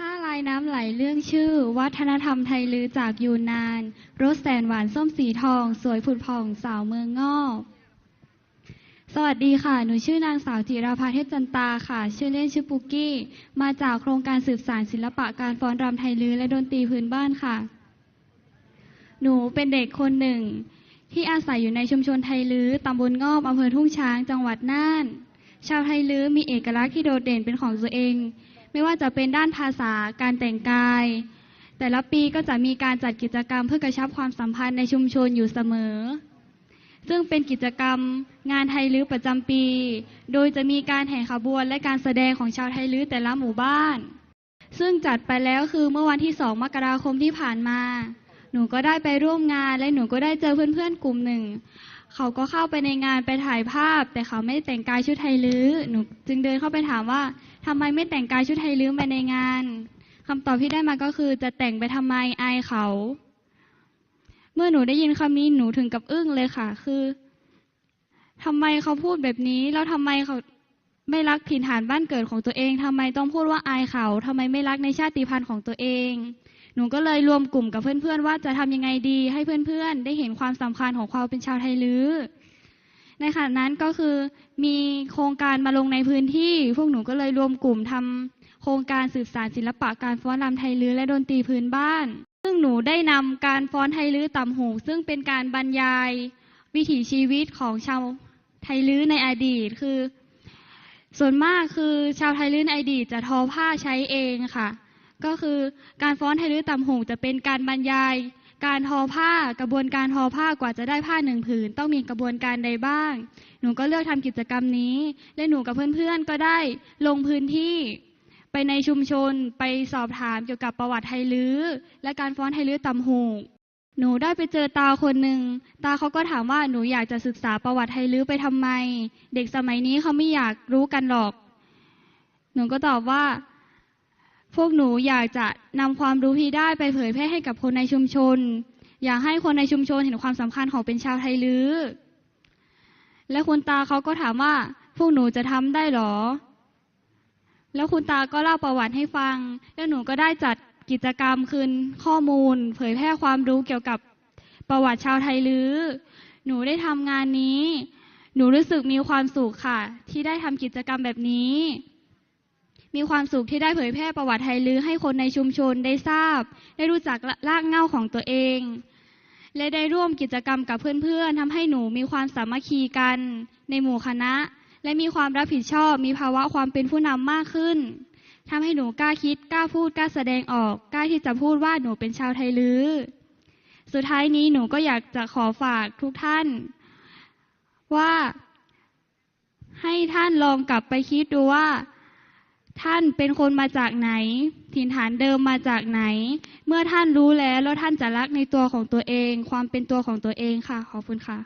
ผ้าลายน้ำไหลเรื่องชื่อ วัฒนธรรมไทยลือจากยูนนานรสแสนหวานส้มสีทอง สวยผุดผ่องสาวเมืองงอกสวัสดีค่ะ หนูชื่อนางสาวจิราภาเทพจันตาค่ะ ชื่อเล่นชื่อปุกกี้ มาจากโครงการสืบสานศิลปะการฟ้อนรำไทยลือและดนตรีพื้นบ้านค่ะ หนูเป็นเด็กคนหนึ่ง ที่อาศัยอยู่ในชุมชนไทยลือตำบลงอบอำเภอทุ่งช้าง จังหวัดน่าน ชาวไทยลือมีเอกลักษณ์ที่โดดเด่นเป็นของตัวเอง ไม่ว่าจะเป็นด้านภาษาการแต่งกาย แต่ละปีก็จะมีการจัดกิจกรรมเพื่อกระชับความสัมพันธ์ในชุมชนอยู่เสมอ ซึ่งเป็นกิจกรรมงานไทยลื้อประจำปี โดยจะมีการแห่ขบวนและการแสดงของชาวไทยลื้อแต่ละหมู่บ้าน ซึ่งจัดไปแล้วคือเมื่อวันที่ 2 มกราคมที่ผ่านมา หนูก็ได้ไปร่วมงานและหนูก็ได้เจอเพื่อนๆกลุ่มหนึ่งเขาก็เข้าไปในงานไปถ่ายภาพ แต่เขาไม่แต่งกายชุดไทยลื้อหนูจึงเดินเข้าไปถามว่า ทำไมไม่แต่งกายชุดไทยลื้อไปในงานคำตอบที่ได้มาก็คือจะแต่งไปทำไมอายเขา เมื่อหนูได้ยินคำนี้หนูถึงกับอึ้งเลยค่ะ คือทำไมเขาพูดแบบนี้ แล้วทำไมเขาไม่รักถิ่นฐานบ้านเกิดของตัวเองทำไมต้องพูดว่าอายเขาทำไมไม่รักในชาติพันธุ์ของตัวเอง หนูก็เลยรวมกลุ่มกับเพื่อนๆว่าจะทำยังไงดี ให้เพื่อนๆ ได้เห็นความสำคัญของความเป็นชาวไทยลื้อ ในขณะนั้นก็คือมีโครงการมาลงในพื้นที่ พวกหนูก็เลยรวมกลุ่มทำโครงการสืบสานศิลปะการฟ้อนรำไทยลื้อและดนตรีพื้นบ้าน ซึ่งหนูได้นำการฟ้อนไทยลื้อต่ำหูซึ่งเป็นการบรรยายวิถีชีวิตของชาวไทยลื้อในอดีตคือ ส่วนมากคือชาวไทยลื้อในอดีตจะทอผ้าใช้เองค่ะ ก็คือการฟ้อนไทยลื้อต่ำหูจะเป็นการบรรยาย การทอผ้ากระบวนการทอผ้ากว่าจะได้ผ้าหนึ่งผืน ต้องมีกระบวนการใดบ้าง หนูก็เลือกทำกิจกรรมนี้ และหนูกับเพื่อนๆก็ได้ลงพื้นที่ไปในชุมชนไปสอบถามเกี่ยวกับประวัติไทยลื้อและการฟ้อนไทยลื้อตำหูหนูได้ไปเจอตาคนหนึ่ง ตาเขาก็ถามว่าหนูอยากจะศึกษาประวัติไทยลื้อไปทำไม เด็กสมัยนี้เขาไม่อยากรู้กันหรอก หนูก็ตอบว่า พวกหนูอยากจะนำความรู้ที่ได้ไปเผยแพร่ให้กับคนในชุมชน อยากให้คนในชุมชนเห็นความสำคัญของเป็นชาวไทยลื้อและคุณตาเขาก็ถามว่า พวกหนูจะทำได้หรอ แล้วคุณตาก็เล่าประวัติให้ฟัง แล้วหนูก็ได้จัดกิจกรรมคืนข้อมูล เผยแพร่ความรู้เกี่ยวกับประวัติชาวไทยลื้อหนูได้ทำงานนี้ หนูรู้สึกมีความสุขค่ะ ที่ได้ทำกิจกรรมแบบนี้ มีความสุขที่ได้เผยแพร่ประวัติไทยลื้อให้คนในชุมชนได้ทราบ ได้รู้จักรากเหง้าของตัวเอง และได้ร่วมกิจกรรมกับเพื่อนๆทำให้หนูมีความสามัคคีกันในหมู่คณะ และมีความรับผิดชอบ มีภาวะความเป็นผู้นำมากขึ้นทำให้หนูกล้าคิดกล้าพูดกล้าแสดงออกกล้าที่จะพูดว่าหนูเป็นชาวไทยลื้อสุดท้ายนี้หนูก็อยากจะขอฝากทุกท่าน ว่าให้ท่านลองกลับไปคิดดูว่า ท่านเป็นคนมาจากไหน ถิ่นฐานเดิมมาจากไหน เมื่อท่านรู้แล้วแล้วท่านจะรักในตัวของตัวเอง ความเป็นตัวของตัวเองค่ะ ขอบคุณค่ะ